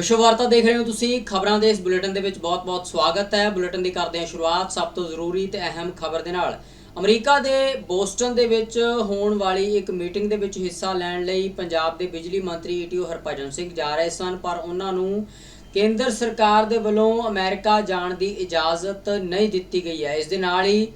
ਵਿਸ਼ਵ ਵਾਰਤਾ ਦੇਖ ਰਹੇ ਹੋ ਤੁਸੀਂ, ਖਬਰਾਂ ਦੇ ਇਸ ਬੁਲੇਟਿਨ ਦੇ ਵਿੱਚ ਬਹੁਤ-ਬਹੁਤ ਸਵਾਗਤ ਹੈ। ਬੁਲੇਟਿਨ ਦੀ ਕਰਦੇ ਹਾਂ ਸ਼ੁਰੂਆਤ ਸਭ ਤੋਂ ਜ਼ਰੂਰੀ ਤੇ ਅਹਿਮ ਖਬਰ ਦੇ ਨਾਲ। ਅਮਰੀਕਾ ਦੇ ਬੋਸਟਨ ਦੇ ਵਿੱਚ ਹੋਣ ਵਾਲੀ ਇੱਕ ਮੀਟਿੰਗ ਦੇ ਵਿੱਚ ਹਿੱਸਾ ਲੈਣ ਲਈ ਪੰਜਾਬ ਦੇ ਬਿਜਲੀ ਮੰਤਰੀ ਈਟੀਓ ਹਰਭਜਨ ਸਿੰਘ ਜਾ ਰਹੇ ਸਨ, ਪਰ ਉਹਨਾਂ ਨੂੰ ਕੇਂਦਰ ਸਰਕਾਰ ਦੇ ਵੱਲੋਂ ਅਮਰੀਕਾ ਜਾਣ ਦੀ ਇਜਾਜ਼ਤ ਨਹੀਂ ਦਿੱਤੀ ਗਈ ਹੈ। ਇਸ ਦੇ ਨਾਲ ਹੀ,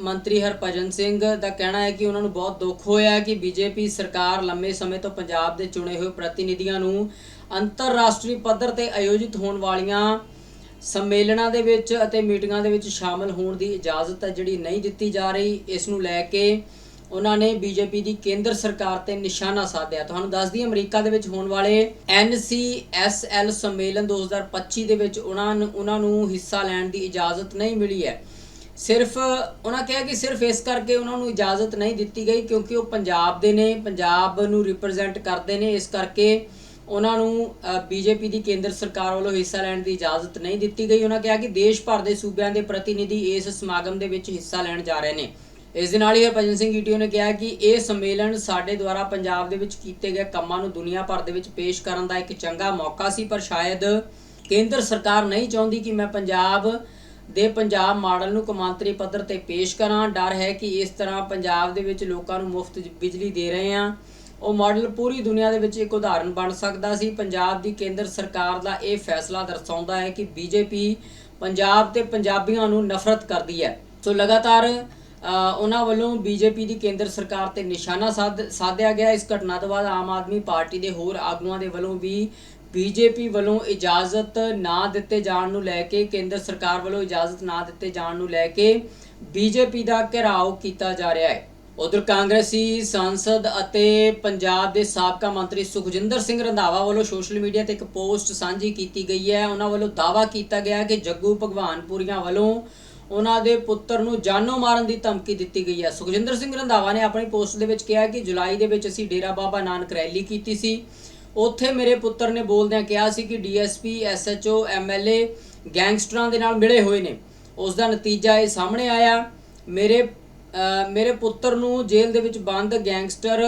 ਮੰਤਰੀ ਹਰਭਜਨ ਸਿੰਘ ਦਾ ਕਹਿਣਾ ਹੈ ਕਿ ਉਹਨਾਂ ਨੂੰ ਬਹੁਤ ਦੁੱਖ ਹੋਇਆ ਹੈ ਕਿ ਬੀਜੇਪੀ ਸਰਕਾਰ ਲੰਮੇ ਸਮੇਂ ਤੋਂ ਪੰਜਾਬ ਦੇ ਚੁਣੇ ਹੋਏ ਪ੍ਰਤੀਨਿਧੀਆਂ ਨੂੰ ਅੰਤਰਰਾਸ਼ਟਰੀ ਪੱਧਰ ਤੇ ਆਯੋਜਿਤ ਹੋਣ ਵਾਲੀਆਂ ਸੰਮੇਲਨਾਂ ਦੇ ਵਿੱਚ ਅਤੇ ਮੀਟਿੰਗਾਂ ਦੇ ਵਿੱਚ ਸ਼ਾਮਲ ਹੋਣ ਦੀ ਇਜਾਜ਼ਤ ਹੈ ਜਿਹੜੀ ਨਹੀਂ ਦਿੱਤੀ ਜਾ ਰਹੀ, ਇਸ ਨੂੰ ਲੈ ਕੇ ਉਹਨਾਂ ਨੇ ਬੀਜੇਪੀ ਦੀ ਕੇਂਦਰ ਸਰਕਾਰ ਤੇ ਨਿਸ਼ਾਨਾ ਸਾਧਿਆ। ਤੁਹਾਨੂੰ ਦੱਸ ਦਈਏ, ਅਮਰੀਕਾ ਦੇ ਵਿੱਚ ਹੋਣ ਵਾਲੇ NCSL ਸੰਮੇਲਨ 2025 ਦੇ ਵਿੱਚ ਉਹਨਾਂ ਨੂੰ ਉਹਨਾਂ ਨੂੰ ਹਿੱਸਾ ਲੈਣ ਦੀ ਇਜਾਜ਼ਤ ਨਹੀਂ ਮਿਲੀ ਹੈ। ਸਿਰਫ ਉਹਨਾਂ ਕਿਹਾ ਕਿ ਸਿਰਫ ਇਸ ਕਰਕੇ ਉਹਨਾਂ ਨੂੰ ਇਜਾਜ਼ਤ ਨਹੀਂ ਦਿੱਤੀ ਗਈ ਕਿਉਂਕਿ ਉਹ ਪੰਜਾਬ ਦੇ ਨੇ, ਪੰਜਾਬ ਨੂੰ ਰਿਪਰੈਜ਼ੈਂਟ ਕਰਦੇ ਨੇ, ਇਸ ਕਰਕੇ ਉਹਨਾਂ ਨੂੰ ਬੀਜੇਪੀ ਦੀ ਕੇਂਦਰ ਸਰਕਾਰ ਵੱਲੋਂ ਹਿੱਸਾ ਲੈਣ ਦੀ ਇਜਾਜ਼ਤ ਨਹੀਂ ਦਿੱਤੀ ਗਈ। ਉਹਨਾਂ ਕਿਹਾ ਕਿ ਦੇਸ਼ ਭਰ ਦੇ ਸੂਬਿਆਂ ਦੇ ਪ੍ਰਤੀਨਿਧੀ ਇਸ ਸਮਾਗਮ ਦੇ ਵਿੱਚ ਹਿੱਸਾ ਲੈਣ ਜਾ ਰਹੇ ਨੇ। ਇਸ ਦੇ ਨਾਲ ਹੀ ਹਰਭਜਨ ਸਿੰਘ ਈਟੀਓ ਨੇ ਕਿਹਾ ਕਿ ਇਹ ਸੰਮੇਲਨ ਸਾਡੇ ਦੁਆਰਾ ਪੰਜਾਬ ਦੇ ਵਿੱਚ ਕੀਤੇ ਗਏ ਕੰਮਾਂ ਨੂੰ ਦੁਨੀਆ ਭਰ ਦੇ ਵਿੱਚ ਪੇਸ਼ ਕਰਨ ਦਾ ਇੱਕ ਚੰਗਾ ਮੌਕਾ ਸੀ, ਪਰ ਸ਼ਾਇਦ ਕੇਂਦਰ ਸਰਕਾਰ ਨਹੀਂ ਚਾਹੁੰਦੀ ਕਿ ਮੈਂ ਪੰਜਾਬ ਦੇ ਪੰਜਾਬ ਮਾਡਲ ਨੂੰ ਕੌਮਾਂਤਰੀ ਪੱਧਰ ਤੇ ਪੇਸ਼ ਕਰਾਂ। ਡਰ ਹੈ ਕਿ ਇਸ ਤਰ੍ਹਾਂ ਪੰਜਾਬ ਦੇ ਵਿੱਚ ਲੋਕਾਂ ਨੂੰ ਮੁਫਤ ਬਿਜਲੀ ਦੇ ਰਹੇ ਹਾਂ। ਉਹ ਮਾਡਲ ਪੂਰੀ ਦੁਨੀਆ ਦੇ ਵਿੱਚ ਇੱਕ ਉਦਾਹਰਨ ਬਣ ਸਕਦਾ ਸੀ। ਪੰਜਾਬ ਦੀ ਕੇਂਦਰ ਸਰਕਾਰ ਦਾ ਇਹ ਫੈਸਲਾ ਦਰਸਾਉਂਦਾ ਹੈ ਕਿ ਬੀਜੇਪੀ ਪੰਜਾਬ ਤੇ ਪੰਜਾਬੀਆਂ ਨੂੰ ਨਫ਼ਰਤ ਕਰਦੀ ਹੈ। ਸੋ ਲਗਾਤਾਰ ਉਹਨਾਂ ਵੱਲੋਂ ਬੀਜੇਪੀ ਦੀ ਕੇਂਦਰ ਸਰਕਾਰ ਤੇ ਨਿਸ਼ਾਨਾ ਸਾਧ- ਸਾਧਿਆ ਗਿਆ। ਇਸ ਘਟਨਾ ਤੋਂ ਬਾਅਦ ਆਮ ਆਦਮੀ ਪਾਰਟੀ ਦੇ ਹੋਰ ਆਗੂਆਂ ਦੇ ਵੱਲੋਂ ਵੀ ਬੀਜੇਪੀ ਵੱਲੋਂ ਇਜਾਜ਼ਤ ਨਾ ਦਿੱਤੇ ਜਾਣ ਨੂੰ ਲੈ ਕੇ, ਕੇਂਦਰ ਸਰਕਾਰ ਵੱਲੋਂ ਇਜਾਜ਼ਤ ਨਾ ਦਿੱਤੇ ਜਾਣ ਨੂੰ ਲੈ ਕੇ ਬੀਜੇਪੀ ਦਾ ਘਿਰਾਓ ਕੀਤਾ ਜਾ ਰਿਹਾ ਹੈ। ਉਧਰ ਕਾਂਗਰਸੀ ਸੰਸਦ ਅਤੇ ਪੰਜਾਬ ਦੇ ਸਾਬਕਾ ਮੰਤਰੀ ਸੁਖਜਿੰਦਰ ਸਿੰਘ ਰੰਧਾਵਾ ਵੱਲੋਂ ਸੋਸ਼ਲ ਮੀਡੀਆ ਤੇ ਇੱਕ ਪੋਸਟ ਸਾਂਝੀ ਕੀਤੀ ਗਈ ਹੈ। ਉਹਨਾਂ ਵੱਲੋਂ ਦਾਅਵਾ ਕੀਤਾ ਗਿਆ ਕਿ ਜੱਗੂ ਭਗਵਾਨਪੁਰੀਆਂ ਵੱਲੋਂ ਉਹਨਾਂ ਦੇ ਪੁੱਤਰ ਨੂੰ ਜਾਨੋਂ ਮਾਰਨ ਦੀ ਧਮਕੀ ਦਿੱਤੀ ਗਈ ਹੈ। ਸੁਖਜਿੰਦਰ ਸਿੰਘ ਰੰਧਾਵਾ ਨੇ ਆਪਣੀ ਪੋਸਟ ਦੇ ਵਿੱਚ ਕਿਹਾ ਕਿ ਜੁਲਾਈ ਦੇ ਵਿੱਚ ਅਸੀਂ ਡੇਰਾ ਬਾਬਾ ਨਾਨਕ ਰੈਲੀ ਕੀਤੀ ਸੀ। ਉੱਥੇ ਮੇਰੇ ਪੁੱਤਰ ਨੇ ਬੋਲਦਿਆਂ ਕਿਹਾ ਸੀ ਕਿ ਡੀਐਸਪੀ, ਐਸਐਚਓ, ਐਮਐਲਏ ਗੈਂਗਸਟਰਾਂ ਦੇ ਨਾਲ ਮਿਲੇ ਹੋਏ ਨੇ। ਉਸ ਦਾ ਨਤੀਜਾ ਇਹ ਸਾਹਮਣੇ ਆਇਆ। ਮੇਰੇ ਮੇਰੇ ਪੁੱਤਰ ਨੂੰ ਜੇਲ੍ਹ ਦੇ ਵਿੱਚ ਬੰਦ ਗੈਂਗਸਟਰ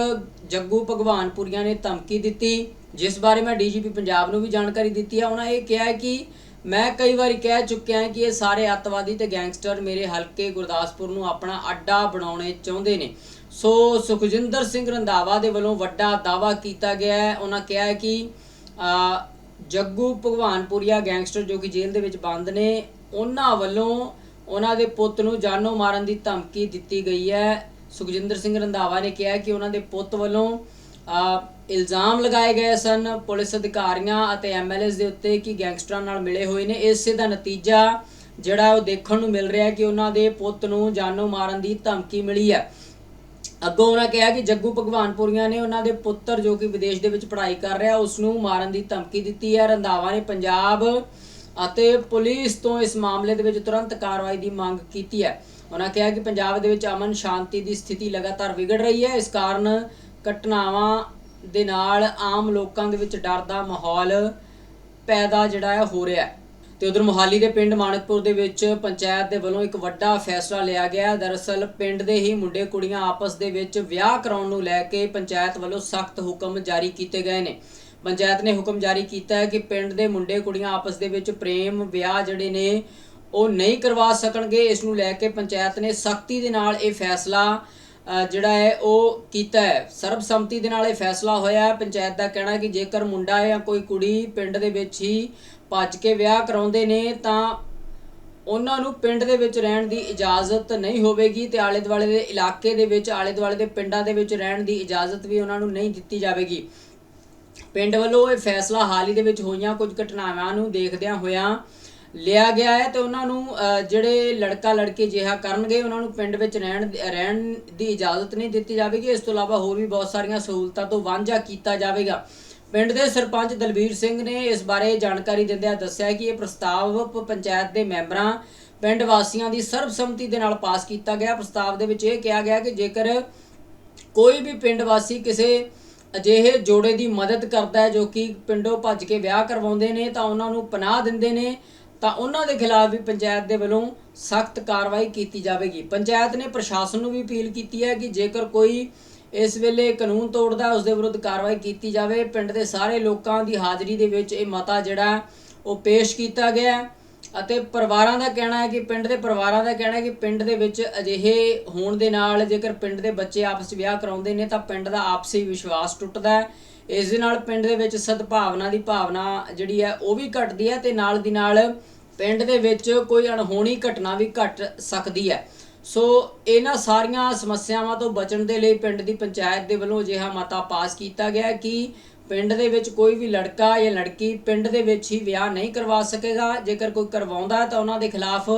ਜੱਗੂ ਭਗਵਾਨਪੁਰੀਆ ਨੇ ਧਮਕੀ ਦਿੱਤੀ, ਜਿਸ ਬਾਰੇ ਮੈਂ ਡੀਜੀਪੀ ਪੰਜਾਬ ਨੂੰ ਵੀ ਜਾਣਕਾਰੀ ਦਿੱਤੀ ਹੈ। ਉਹਨਾਂ ਇਹ ਕਿਹਾ ਕਿ ਮੈਂ ਕਈ ਵਾਰੀ ਕਹਿ ਚੁੱਕਿਆ ਕਿ ਇਹ ਸਾਰੇ ਅੱਤਵਾਦੀ ਤੇ ਗੈਂਗਸਟਰ ਮੇਰੇ ਹਲਕੇ ਗੁਰਦਾਸਪੁਰ ਨੂੰ ਆਪਣਾ ਅੱਡਾ ਬਣਾਉਣੇ ਚਾਹੁੰਦੇ ਨੇ। ਸੋ ਸੁਖਜਿੰਦਰ ਸਿੰਘ ਰੰਧਾਵਾ ਦੇ ਵੱਲੋਂ ਵੱਡਾ ਦਾਅਵਾ ਕੀਤਾ ਗਿਆ ਹੈ। ਉਹਨਾਂ ਕਿਹਾ ਹੈ ਕਿ ਜੱਗੂ ਭਗਵਾਨਪੁਰੀਆ ਗੈਂਗਸਟਰ ਜੋ ਕਿ ਜੇਲ੍ਹ ਦੇ ਵਿੱਚ ਬੰਦ ਨੇ, ਉਹਨਾਂ ਵੱਲੋਂ ਉਹਨਾਂ ਦੇ ਪੁੱਤ ਨੂੰ ਜਾਨੋਂ ਮਾਰਨ ਦੀ ਧਮਕੀ ਦਿੱਤੀ ਗਈ ਹੈ। ਸੁਖਜਿੰਦਰ ਸਿੰਘ ਰੰਧਾਵਾ ਨੇ ਕਿਹਾ ਕਿ ਉਹਨਾਂ ਦੇ ਪੁੱਤ ਵੱਲੋਂ ਇਲਜ਼ਾਮ ਲਗਾਏ ਗਏ ਸਨ ਪੁਲਿਸ ਅਧਿਕਾਰੀਆਂ ਅਤੇ ਐਮਐਲਏਸ ਦੇ ਉੱਤੇ ਕਿ ਗੈਂਗਸਟਰਾਂ ਨਾਲ ਮਿਲੇ ਹੋਏ ਨੇ। ਇਸੇ ਦਾ ਨਤੀਜਾ ਜਿਹੜਾ ਉਹ ਦੇਖਣ ਨੂੰ ਮਿਲ ਰਿਹਾ ਕਿ ਉਹਨਾਂ ਦੇ ਪੁੱਤ ਨੂੰ ਜਾਨੋਂ ਮਾਰਨ ਦੀ ਧਮਕੀ ਮਿਲੀ ਹੈ। ਅੱਗੋਂ ਉਹਨਾਂ ਕਿਹਾ ਕਿ ਜੱਗੂ ਭਗਵਾਨਪੁਰੀਆਂ ਨੇ ਉਹਨਾਂ ਦੇ ਪੁੱਤਰ ਜੋ ਕਿ ਵਿਦੇਸ਼ ਦੇ ਵਿੱਚ ਪੜ੍ਹਾਈ ਕਰ ਰਿਹਾ ਉਸ ਨੂੰ ਮਾਰਨ ਦੀ ਧਮਕੀ ਦਿੱਤੀ ਹੈ। ਰੰਧਾਵਾ ਨੇ ਪੰਜਾਬ ਅਤੇ ਪੁਲਿਸ ਤੋਂ ਇਸ ਮਾਮਲੇ ਦੇ ਵਿੱਚ ਤੁਰੰਤ ਕਾਰਵਾਈ ਦੀ ਮੰਗ ਕੀਤੀ ਹੈ। ਉਹਨਾਂ ਕਿਹਾ ਕਿ ਪੰਜਾਬ ਦੇ ਵਿੱਚ ਅਮਨ ਸ਼ਾਂਤੀ ਦੀ ਸਥਿਤੀ ਲਗਾਤਾਰ ਵਿਗੜ ਰਹੀ ਹੈ। ਇਸ ਕਾਰਨ ਘਟਨਾਵਾਂ ਦੇ ਨਾਲ ਆਮ ਲੋਕਾਂ ਦੇ ਵਿੱਚ ਡਰ ਦਾ ਮਾਹੌਲ ਪੈਦਾ ਜਿਹੜਾ ਹੈ, ਹੋ ਰਿਹਾ ਹੈ। ਤੇ ਉਧਰ ਮੁਹਾਲੀ ਦੇ ਪਿੰਡ ਮਾਨਕਪੁਰ ਦੇ ਵਿੱਚ ਪੰਚਾਇਤ ਦੇ ਵੱਲੋਂ ਇੱਕ ਵੱਡਾ ਫੈਸਲਾ ਲਿਆ ਗਿਆ ਦਰਅਸਲ ਪਿੰਡ ਦੇ ਹੀ ਮੁੰਡੇ ਕੁੜੀਆਂ ਆਪਸ ਦੇ ਵਿੱਚ ਵਿਆਹ ਕਰਾਉਣ ਨੂੰ ਲੈ ਕੇ ਪੰਚਾਇਤ ਵੱਲੋਂ ਸਖਤ ਹੁਕਮ ਜਾਰੀ ਕੀਤੇ ਗਏ ਨੇ। ਪੰਚਾਇਤ ਨੇ ਹੁਕਮ ਜਾਰੀ ਕੀਤਾ ਹੈ ਕਿ ਪਿੰਡ ਦੇ ਮੁੰਡੇ ਕੁੜੀਆਂ ਆਪਸ ਦੇ ਵਿੱਚ ਪ੍ਰੇਮ, ਵਿਆਹ ਜਿਹੜੇ ਨੇ, ਉਹ ਨਹੀਂ ਕਰਵਾ ਸਕਣਗੇ। ਇਸ ਨੂੰ ਲੈ ਕੇ ਪੰਚਾਇਤ ਨੇ ਸਖਤੀ ਦੇ ਨਾਲ ਇਹ ਫੈਸਲਾ ਜਿਹੜਾ ਹੈ, ਉਹ ਕੀਤਾ ਹੈ। ਸਰਬਸੰਮਤੀ ਦੇ ਨਾਲ ਇਹ ਫੈਸਲਾ ਹੋਇਆ ਹੈ। ਪੰਚਾਇਤ ਦਾ ਕਹਿਣਾ ਕਿ ਜੇਕਰ ਮੁੰਡਾ ਜਾਂ ਕੋਈ ਕੁੜੀ ਪਿੰਡ ਦੇ ਵਿੱਚ ਹੀ ਭੱਜ ਕੇ ਵਿਆਹ ਕਰਾਉਂਦੇ ਨੇ, ਤਾਂ ਉਹਨਾਂ ਨੂੰ ਪਿੰਡ ਦੇ ਵਿੱਚ ਰਹਿਣ ਦੀ ਇਜਾਜ਼ਤ ਨਹੀਂ ਹੋਵੇਗੀ ਤੇ ਆਲੇ ਦੁਆਲੇ ਦੇ ਇਲਾਕੇ ਦੇ ਵਿੱਚ ਆਲੇ ਦੁਆਲੇ ਦੇ ਪਿੰਡਾਂ ਦੇ ਵਿੱਚ ਰਹਿਣ ਦੀ ਇਜਾਜ਼ਤ ਵੀ ਉਹਨਾਂ ਨੂੰ ਨਹੀਂ ਦਿੱਤੀ ਜਾਵੇਗੀ। ਪਿੰਡ ਵੱਲੋਂ ਇਹ ਫੈਸਲਾ ਹਾਲ ਹੀ ਦੇ ਵਿੱਚ ਹੋਈਆਂ ਕੁਝ ਘਟਨਾਵਾਂ ਨੂੰ ਦੇਖਦਿਆਂ ਹੋਇਆਂ ਲਿਆ ਗਿਆ ਹੈ ਤੇ ਉਹਨਾਂ ਨੂੰ ਜਿਹੜੇ ਲੜਕਾ ਲੜਕੀ ਜਿਹਾ ਕਰਨਗੇ, ਉਹਨਾਂ ਨੂੰ ਪਿੰਡ ਵਿੱਚ ਰਹਿਣ ਰਹਿਣ ਦੀ ਇਜਾਜ਼ਤ ਨਹੀਂ ਦਿੱਤੀ ਜਾਵੇਗੀ। ਇਸ ਤੋਂ ਇਲਾਵਾ ਹੋਰ ਵੀ ਬਹੁਤ ਸਾਰੀਆਂ ਸਹੂਲਤਾਂ ਤੋਂ ਵਾਂਝਾ ਕੀਤਾ ਜਾਵੇਗਾ। ਪਿੰਡ ਦੇ ਸਰਪੰਚ ਦਲਬੀਰ ਸਿੰਘ ਨੇ ਇਸ ਬਾਰੇ ਜਾਣਕਾਰੀ ਦਿੰਦਿਆਂ ਦੱਸਿਆ ਕਿ ਇਹ ਪ੍ਰਸਤਾਵ ਪੰਚਾਇਤ ਦੇ ਮੈਂਬਰਾਂ, ਪਿੰਡ ਵਾਸੀਆਂ ਦੀ ਸਰਬਸੰਮਤੀ ਦੇ ਨਾਲ ਪਾਸ ਕੀਤਾ ਗਿਆ। ਪ੍ਰਸਤਾਵ ਦੇ ਵਿੱਚ ਇਹ ਕਿਹਾ ਗਿਆ ਕਿ ਜੇਕਰ ਕੋਈ ਵੀ ਪਿੰਡ ਵਾਸੀ ਕਿਸੇ ਅਜਿਹੇ ਜੋੜੇ ਦੀ ਮਦਦ ਕਰਦਾ ਹੈ ਜੋ ਕਿ ਪਿੰਡੋਂ ਭੱਜ ਕੇ ਵਿਆਹ ਕਰਵਾਉਂਦੇ ਨੇ, ਤਾਂ ਉਹਨਾਂ ਨੂੰ ਪਨਾਹ ਦਿੰਦੇ ਨੇ, ਤਾਂ ਉਹਨਾਂ ਦੇ ਖਿਲਾਫ ਵੀ ਪੰਚਾਇਤ ਦੇ ਵੱਲੋਂ ਸਖਤ ਕਾਰਵਾਈ ਕੀਤੀ ਜਾਵੇਗੀ। ਪੰਚਾਇਤ ਨੇ ਪ੍ਰਸ਼ਾਸਨ ਨੂੰ ਵੀ ਅਪੀਲ ਕੀਤੀ ਹੈ ਕਿ ਜੇਕਰ ਕੋਈ ਇਸ ਵੇਲੇ ਕਾਨੂੰਨ ਤੋੜਦਾ ਉਸ ਦੇ ਵਿਰੁੱਧ ਕਾਰਵਾਈ ਕੀਤੀ ਜਾਵੇ। ਪਿੰਡ ਦੇ ਸਾਰੇ ਲੋਕਾਂ ਦੀ ਹਾਜ਼ਰੀ ਦੇ ਵਿੱਚ ਇਹ ਮਤਾ ਜਿਹੜਾ ਉਹ ਪੇਸ਼ ਕੀਤਾ ਗਿਆ ਅਤੇ ਪਰਿਵਾਰਾਂ ਦਾ ਕਹਿਣਾ ਹੈ ਕਿ ਪਿੰਡ ਦੇ ਪਰਿਵਾਰਾਂ ਦਾ ਕਹਿਣਾ ਹੈ ਕਿ ਪਿੰਡ ਦੇ ਵਿੱਚ ਅਜਿਹੇ ਹੋਣ ਦੇ ਨਾਲ ਜੇਕਰ ਪਿੰਡ ਦੇ ਬੱਚੇ ਆਪਸ ਵਿਆਹ ਕਰਾਉਂਦੇ ਨੇ ਤਾਂ ਪਿੰਡ ਦਾ ਆਪਸੀ ਵਿਸ਼ਵਾਸ ਟੁੱਟਦਾ ਹੈ। ਇਸ ਦੇ ਨਾਲ ਪਿੰਡ ਦੇ ਵਿੱਚ ਸਦਭਾਵਨਾ ਦੀ ਭਾਵਨਾ ਜਿਹੜੀ ਹੈ ਉਹ ਵੀ ਘਟਦੀ ਹੈ ਤੇ ਨਾਲ ਦੀ ਨਾਲ ਪਿੰਡ ਦੇ ਵਿੱਚ ਕੋਈ ਅਣਹੋਣੀ ਘਟਨਾ ਵੀ ਘਟ ਸਕਦੀ ਹੈ। ਸੋ ਇਹਨਾਂ ਸਾਰੀਆਂ ਸਮੱਸਿਆਵਾਂ ਤੋਂ ਬਚਣ ਦੇ ਲਈ ਪਿੰਡ ਦੀ ਪੰਚਾਇਤ ਦੇ ਵੱਲੋਂ ਅਜਿਹਾ ਮਤਾ ਪਾਸ ਕੀਤਾ ਗਿਆ ਕਿ ਪਿੰਡ ਦੇ ਵਿੱਚ ਕੋਈ ਵੀ ਲੜਕਾ ਜਾਂ ਲੜਕੀ ਪਿੰਡ ਦੇ ਵਿੱਚ ਹੀ ਵਿਆਹ ਨਹੀਂ ਕਰਵਾ ਸਕੇਗਾ। ਜੇਕਰ ਕੋਈ ਕਰਵਾਉਂਦਾ ਹੈ ਤਾਂ ਉਹਨਾਂ ਦੇ ਖਿਲਾਫ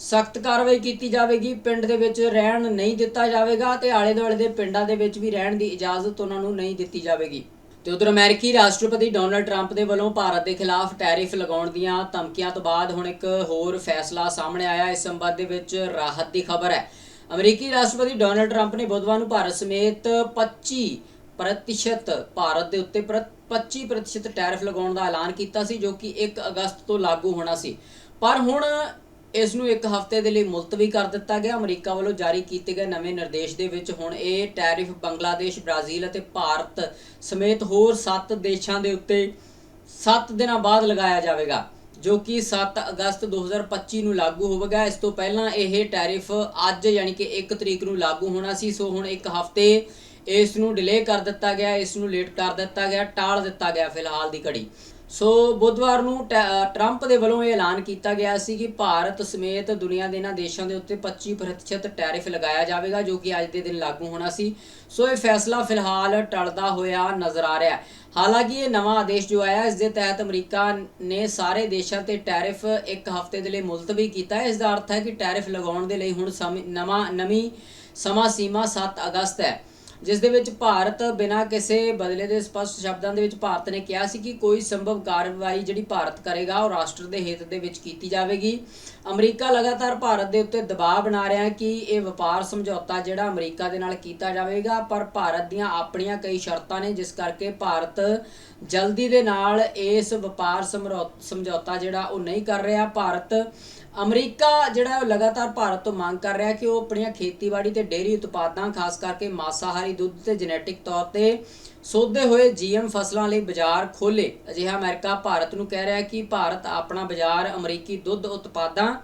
ਸਖਤ ਕਾਰਵਾਈ ਕੀਤੀ ਜਾਵੇਗੀ। ਪਿੰਡ ਦੇ ਵਿੱਚ ਰਹਿਣ ਨਹੀਂ ਦਿੱਤਾ ਜਾਵੇਗਾ ਤੇ ਆਲੇ ਦੁਆਲੇ ਦੇ ਪਿੰਡਾਂ ਦੇ ਵਿੱਚ ਵੀ ਰਹਿਣ ਦੀ ਇਜਾਜ਼ਤ ਉਹਨਾਂ ਨੂੰ ਨਹੀਂ ਦਿੱਤੀ ਜਾਵੇਗੀ। ਤੇ ਉਧਰ ਅਮਰੀਕੀ ਰਾਸ਼ਟਰਪਤੀ ਡੋਨਲਡ ਟਰੰਪ ਦੇ ਵੱਲੋਂ ਭਾਰਤ ਦੇ ਖਿਲਾਫ ਟੈਰਿਫ ਲਗਾਉਣ ਦੀਆਂ ਧਮਕੀਆਂ ਤੋਂ ਬਾਅਦ ਹੁਣ ਇੱਕ ਹੋਰ ਫੈਸਲਾ ਸਾਹਮਣੇ ਆਇਆ। ਇਸ ਸੰਬੰਧ ਦੇ ਵਿੱਚ ਰਾਹਤ ਦੀ ਖਬਰ ਹੈ। ਅਮਰੀਕੀ ਰਾਸ਼ਟਰਪਤੀ ਡੋਨਲਡ ਟਰੰਪ ਨੇ ਬੁੱਧਵਾਰ ਨੂੰ ਭਾਰਤ ਸਮੇਤ 25 ਪ੍ਰਤੀਸ਼ਤ ਭਾਰਤ ਦੇ ਉੱਤੇ ਪ੍ਰ- 25 ਪ੍ਰਤੀਸ਼ਤ ਟੈਰਿਫ ਲਗਾਉਣ ਦਾ ਐਲਾਨ ਕੀਤਾ ਸੀ, ਜੋ ਕਿ 1 ਅਗਸਤ ਤੋਂ ਲਾਗੂ ਹੋਣਾ ਸੀ। ਪਰ ਹੁਣ ਇਸ ਨੂੰ ਇੱਕ ਹਫ਼ਤੇ ਦੇ ਲਈ ਮੁਲਤਵੀ ਕਰ ਦਿੱਤਾ ਗਿਆ। ਅਮਰੀਕਾ ਵੱਲੋਂ ਜਾਰੀ ਕੀਤੇ ਗਏ ਨਵੇਂ ਨਿਰਦੇਸ਼ ਦੇ ਵਿੱਚ ਹੁਣ ਇਹ ਟੈਰਿਫ ਬੰਗਲਾਦੇਸ਼, ਬ੍ਰਾਜ਼ੀਲ ਅਤੇ ਭਾਰਤ ਸਮੇਤ ਹੋਰ 7 ਦੇਸ਼ਾਂ ਦੇ ਉੱਤੇ 7 ਦਿਨਾਂ ਬਾਅਦ ਲਗਾਇਆ ਜਾਵੇਗਾ, ਜੋ ਕਿ 7 ਅਗਸਤ 2025 ਨੂੰ ਲਾਗੂ ਹੋਵੇਗਾ। ਇਸ ਤੋਂ ਪਹਿਲਾਂ ਇਹ ਟੈਰਿਫ ਅੱਜ ਯਾਨੀ ਕਿ 1 ਤਰੀਕ ਨੂੰ ਲਾਗੂ ਹੋਣਾ ਸੀ। ਸੋ ਹੁਣ ਇੱਕ ਹਫ਼ਤੇ ਇਸ ਨੂੰ ਡਿਲੇ ਕਰ ਦਿੱਤਾ ਗਿਆ ਇਸ ਨੂੰ ਲੇਟ ਕਰ ਦਿੱਤਾ ਗਿਆ, ਟਾਲ ਦਿੱਤਾ ਗਿਆ ਫਿਲਹਾਲ ਦੀ ਘੜੀ। ਸੋ ਬੁੱਧਵਾਰ ਨੂੰ ਟੈ- ਟਰੰਪ ਦੇ ਵੱਲੋਂ ਇਹ ਐਲਾਨ ਕੀਤਾ ਗਿਆ ਸੀ ਕਿ ਭਾਰਤ ਸਮੇਤ ਦੁਨੀਆ ਦੇ ਇਹਨਾਂ ਦੇਸ਼ਾਂ ਦੇ ਉੱਤੇ 25% ਟੈਰਿਫ ਲਗਾਇਆ ਜਾਵੇਗਾ, ਜੋ ਕਿ ਅੱਜ ਦੇ ਦਿਨ ਲਾਗੂ ਹੋਣਾ ਸੀ। ਸੋ ਇਹ ਫੈਸਲਾ ਫਿਲਹਾਲ ਟਲਦਾ ਹੋਇਆ ਨਜ਼ਰ ਆ ਰਿਹਾ ਹੈ। ਹਾਲਾਂਕਿ ਇਹ ਨਵਾਂ ਆਦੇਸ਼ ਜੋ ਆਇਆ, ਇਸ ਦੇ ਤਹਿਤ ਅਮਰੀਕਾ ਨੇ ਸਾਰੇ ਦੇਸ਼ਾਂ ਤੇ ਟੈਰਿਫ ਇੱਕ ਹਫ਼ਤੇ ਦੇ ਲਈ ਮੁਲਤਵੀ ਕੀਤਾ ਹੈ। ਇਸ ਦਾ ਅਰਥ ਹੈ ਕਿ ਟੈਰਿਫ ਲਗਾਉਣ ਦੇ ਲਈ ਹੁਣ ਸਮੇਂ- ਨਵਾਂ, ਨਵੀਂ ਸਮਾਂ ਸੀਮਾ 7 ਅਗਸਤ ਹੈ। ਜਿਸ ਦੇ ਵਿੱਚ ਭਾਰਤ ਬਿਨਾਂ ਕਿਸੇ ਬਦਲੇ ਦੇ ਸਪਸ਼ਟ ਸ਼ਬਦਾਂ ਦੇ ਵਿੱਚ ਭਾਰਤ ਨੇ ਕਿਹਾ ਸੀ ਕਿ ਕੋਈ ਸੰਭਵ ਕਾਰਵਾਈ ਜਿਹੜੀ ਭਾਰਤ ਕਰੇਗਾ, ਉਹ ਰਾਸ਼ਟਰ ਦੇ ਹਿੱਤ ਦੇ ਵਿੱਚ ਕੀਤੀ ਜਾਵੇਗੀ। ਅਮਰੀਕਾ ਲਗਾਤਾਰ ਭਾਰਤ ਦੇ ਉੱਤੇ ਦਬਾਅ ਬਣਾ ਰਿਹਾ ਹੈ ਕਿ ਇਹ ਵਪਾਰ ਸਮਝੌਤਾ ਜਿਹੜਾ ਅਮਰੀਕਾ ਦੇ ਨਾਲ ਕੀਤਾ ਜਾਵੇਗਾ, ਪਰ ਭਾਰਤ ਦੀਆਂ ਆਪਣੀਆਂ ਕਈ ਸ਼ਰਤਾਂ ਨੇ, ਜਿਸ ਕਰਕੇ ਭਾਰਤ ਜਲਦੀ ਦੇ ਨਾਲ ਇਸ ਵਪਾਰ ਸਮਰੋ- ਸਮਝੌਤਾ ਜਿਹੜਾ ਉਹ ਨਹੀਂ ਕਰ ਰਿਹਾ। ਭਾਰਤ ਅਮਰੀਕਾ ਜਿਹੜਾ ਉਹ ਲਗਾਤਾਰ ਭਾਰਤ ਤੋਂ ਮੰਗ ਕਰ ਰਿਹਾ ਕਿ ਉਹ ਆਪਣੀਆਂ ਖੇਤੀਬਾੜੀ ਤੇ ਡੇਅਰੀ ਉਤਪਾਦਾਂ, ਖਾਸ ਕਰਕੇ ਮਾਸਾਹਾਰੀ ਦੁੱਧ ਤੇ ਜੈਨੇਟਿਕ ਤੌਰ ਤੇ ਸੋਧੇ ਹੋਏ ਜੀਐਮ ਫਸਲਾਂ ਲਈ ਬਾਜ਼ਾਰ ਖੋਲੇ ਅਜਿਹਾ ਅਮਰੀਕਾ ਭਾਰਤ ਨੂੰ ਕਹਿ ਰਿਹਾ ਕਿ ਭਾਰਤ ਆਪਣਾ ਬਾਜ਼ਾਰ ਅਮਰੀਕੀ ਦੁੱਧ ਉਤਪਾਦਾਂ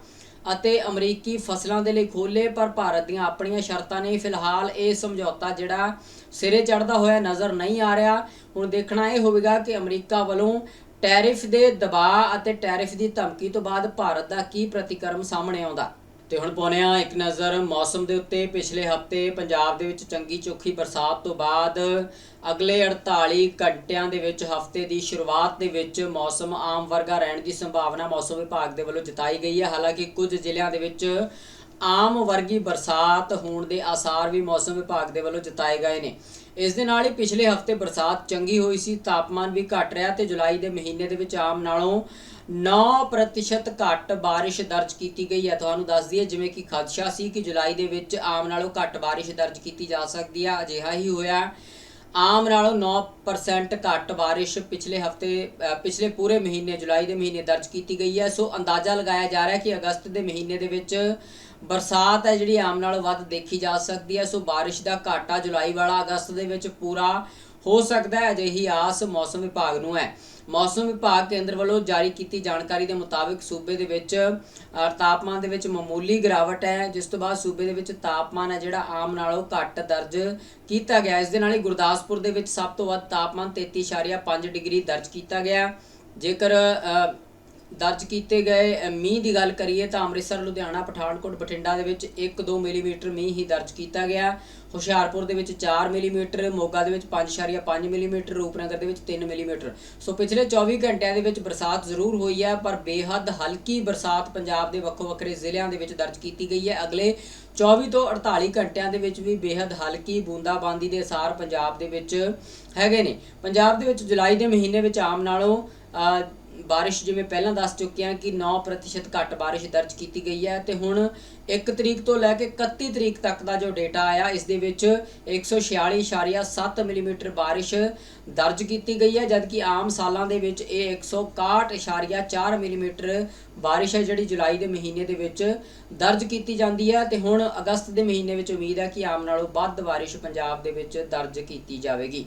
ਅਤੇ ਅਮਰੀਕੀ ਫਸਲਾਂ ਦੇ ਲਈ ਖੋਲੇ ਪਰ ਭਾਰਤ ਦੀਆਂ ਆਪਣੀਆਂ ਸ਼ਰਤਾਂ ਨੇ ਫਿਲਹਾਲ ਇਹ ਸਮਝੌਤਾ ਜਿਹੜਾ ਸਿਰੇ ਚੜਦਾ ਹੋਇਆ ਨਜ਼ਰ ਨਹੀਂ ਆ ਰਿਹਾ। ਹੁਣ ਦੇਖਣਾ ਇਹ ਹੋਵੇਗਾ ਕਿ ਅਮਰੀਕਾ ਵੱਲੋਂ ਟੈਰਿਫ ਦੇ ਦਬਾਅ ਅਤੇ ਟੈਰਿਫ ਦੀ ਧਮਕੀ ਤੋਂ ਬਾਅਦ ਭਾਰਤ ਦਾ ਕੀ ਪ੍ਰਤੀਕਰਮ ਸਾਹਮਣੇ ਆਉਂਦਾ? ਤੇ ਹੁਣ ਪਾਉਂਦੇ ਆ ਇੱਕ ਨਜ਼ਰ ਮੌਸਮ ਦੇ ਉੱਤੇ। ਪਿਛਲੇ ਹਫ਼ਤੇ ਪੰਜਾਬ ਦੇ ਵਿੱਚ ਚੰਗੀ ਚੋਖੀ ਬਰਸਾਤ ਤੋਂ ਬਾਅਦ ਅਗਲੇ 48 ਘੰਟਿਆਂ ਦੇ ਵਿੱਚ, ਹਫ਼ਤੇ ਦੀ ਸ਼ੁਰੂਆਤ ਦੇ ਵਿੱਚ ਮੌਸਮ ਆਮ ਵਰਗਾ ਰਹਿਣ ਦੀ ਸੰਭਾਵਨਾ ਮੌਸਮ ਵਿਭਾਗ ਦੇ ਵੱਲੋਂ ਜਤਾਈ ਗਈ ਹੈ। ਹਾਲਾਂਕਿ ਕੁਝ ਜ਼ਿਲ੍ਹਿਆਂ ਦੇ ਵਿੱਚ ਆਮ ਵਰਗੀ ਬਰਸਾਤ ਹੋਣ ਦੇ ਆਸਾਰ ਵੀ ਮੌਸਮ ਵਿਭਾਗ ਦੇ ਵੱਲੋਂ ਜਤਾਏ ਗਏ ਨੇ। ਇਸ ਦੇ ਨਾਲ ਹੀ ਪਿਛਲੇ ਹਫ਼ਤੇ ਬਰਸਾਤ ਚੰਗੀ ਹੋਈ ਸੀ, ਤਾਪਮਾਨ ਵੀ ਘਟ ਰਿਹਾ ਤੇ ਜੁਲਾਈ ਦੇ ਮਹੀਨੇ ਦੇ ਵਿੱਚ ਆਮ ਨਾਲੋਂ 9% ਘੱਟ ਬਾਰਿਸ਼ ਦਰਜ ਕੀਤੀ ਗਈ ਹੈ। ਤੁਹਾਨੂੰ ਦੱਸ ਦਈਏ ਜਿਵੇਂ ਕਿ ਖਦਸ਼ਾ ਸੀ ਕਿ ਜੁਲਾਈ ਦੇ ਵਿੱਚ ਆਮ ਨਾਲੋਂ ਘੱਟ ਬਾਰਿਸ਼ ਦਰਜ ਕੀਤੀ ਜਾ ਸਕਦੀ ਹੈ ਅਜਿਹਾ ਹੀ ਹੋਇਆ। ਆਮ ਨਾਲੋਂ 9% ਘੱਟ ਬਾਰਿਸ਼ ਪਿਛਲੇ ਹਫ਼ਤੇ ਪਿਛਲੇ ਪੂਰੇ ਮਹੀਨੇ, ਜੁਲਾਈ ਦੇ ਮਹੀਨੇ ਦਰਜ ਕੀਤੀ ਗਈ ਹੈ। ਸੋ ਅੰਦਾਜ਼ਾ ਲਗਾਇਆ ਜਾ ਰਿਹਾ ਹੈ ਕਿ ਅਗਸਤ ਦੇ ਮਹੀਨੇ ਦੇ ਵਿੱਚ ਬਰਸਾਤ ਹੈ ਜਿਹੜੀ ਆਮ ਨਾਲੋਂ ਵੱਧ ਦੇਖੀ ਜਾ ਸਕਦੀ ਹੈ, ਸੋ ਬਾਰਿਸ਼ ਦਾ ਘਾਟਾ ਜੁਲਾਈ ਵਾਲਾ ਅਗਸਤ ਦੇ ਵਿੱਚ ਪੂਰਾ ਹੋ ਸਕਦਾ ਹੈ, ਅਜਿਹੀ ਆਸ ਮੌਸਮ ਵਿਭਾਗ ਨੂੰ ਹੈ। ਮੌਸਮ ਵਿਭਾਗ ਕੇਂਦਰ ਵੱਲੋਂ ਜਾਰੀ ਕੀਤੀ ਜਾਣਕਾਰੀ ਦੇ ਮੁਤਾਬਿਕ ਸੂਬੇ ਦੇ ਵਿੱਚ ਤਾਪਮਾਨ ਦੇ ਵਿੱਚ ਮਾਮੂਲੀ ਗਿਰਾਵਟ ਹੈ, ਜਿਸ ਤੋਂ ਬਾਅਦ ਸੂਬੇ ਦੇ ਵਿੱਚ ਤਾਪਮਾਨ ਹੈ ਜਿਹੜਾ ਆਮ ਨਾਲੋਂ ਘੱਟ ਦਰਜ ਕੀਤਾ ਗਿਆ। ਇਸ ਦੇ ਨਾਲ ਹੀ ਗੁਰਦਾਸਪੁਰ ਦੇ ਵਿੱਚ ਸਭ ਤੋਂ ਵੱਧ ਤਾਪਮਾਨ 33.5 ਡਿਗਰੀ ਦਰਜ ਕੀਤਾ ਗਿਆ। ਜੇਕਰ ਦਰਜ ਕੀਤੇ ਗਏ ਮੀਂਹ ਦੀ ਗੱਲ ਕਰੀਏ ਤਾਂ ਅੰਮ੍ਰਿਤਸਰ, ਲੁਧਿਆਣਾ, ਪਠਾਨਕੋਟ, ਬਠਿੰਡਾ ਦੇ ਵਿੱਚ 1-2 ਮਿਲੀਮੀਟਰ ਮੀਂਹ ਹੀ ਦਰਜ ਕੀਤਾ ਗਿਆ। ਹੁਸ਼ਿਆਰਪੁਰ ਦੇ ਵਿੱਚ 4 ਮਿਲੀਮੀਟਰ, ਮੋਗਾ ਦੇ ਵਿੱਚ 5.5 ਮਿਲੀਮੀਟਰ, ਰੂਪਨਗਰ ਦੇ ਵਿੱਚ 3 ਮਿਲੀਮੀਟਰ। ਸੋ ਪਿਛਲੇ 24 ਘੰਟਿਆਂ ਦੇ ਵਿੱਚ ਬਰਸਾਤ ਜ਼ਰੂਰ ਹੋਈ ਹੈ, ਪਰ ਬੇਹੱਦ ਹਲਕੀ ਬਰਸਾਤ ਪੰਜਾਬ ਦੇ ਵੱਖੋ ਵੱਖਰੇ ਜ਼ਿਲ੍ਹਿਆਂ ਦੇ ਵਿੱਚ ਦਰਜ ਕੀਤੀ ਗਈ ਹੈ। ਅਗਲੇ 24 ਤੋਂ 48 ਘੰਟਿਆਂ ਦੇ ਵਿੱਚ ਵੀ ਬੇਹੱਦ ਹਲਕੀ ਬੂੰਦਾਬਾਂਦੀ ਦੇ ਅਸਾਰ ਪੰਜਾਬ ਦੇ ਵਿੱਚ ਹੈਗੇ ਨੇ। ਪੰਜਾਬ ਦੇ ਵਿੱਚ ਜੁਲਾਈ ਦੇ ਮਹੀਨੇ ਵਿੱਚ ਆਮ ਨਾਲੋਂ ਬਾਰਿਸ਼ ਜਿਵੇਂ ਪਹਿਲਾਂ ਦੱਸ ਚੁੱਕੇ ਹਾਂ ਕਿ 9% ਘੱਟ ਬਾਰਿਸ਼ ਦਰਜ ਕੀਤੀ ਗਈ ਹੈ ਤੇ ਹੁਣ 1 ਤਰੀਕ ਤੋਂ ਲੈ ਕੇ 31 ਤਰੀਕ ਤੱਕ ਦਾ ਜੋ ਡੇਟਾ ਆਇਆ, ਇਸ ਦੇ ਵਿੱਚ 146.7 ਮਿਲੀਮੀਟਰ ਬਾਰਿਸ਼ ਦਰਜ ਕੀਤੀ ਗਈ ਹੈ, ਜਦਕਿ ਆਮ ਸਾਲਾਂ ਦੇ ਵਿੱਚ ਇਹ 161.4 ਮਿਲੀਮੀਟਰ ਬਾਰਿਸ਼ ਹੈ, ਜਿਹੜੀ ਜੁਲਾਈ ਦੇ ਮਹੀਨੇ ਦੇ ਵਿੱਚ ਦਰਜ ਕੀਤੀ ਜਾਂਦੀ ਹੈ। ਤੇ ਹੁਣ ਅਗਸਤ ਦੇ ਮਹੀਨੇ ਵਿੱਚ ਉਮੀਦ ਹੈ ਕਿ ਆਮ ਨਾਲੋਂ ਵੱਧ ਬਾਰਿਸ਼ ਪੰਜਾਬ ਦੇ ਵਿੱਚ ਦਰਜ ਕੀਤੀ ਜਾਵੇਗੀ।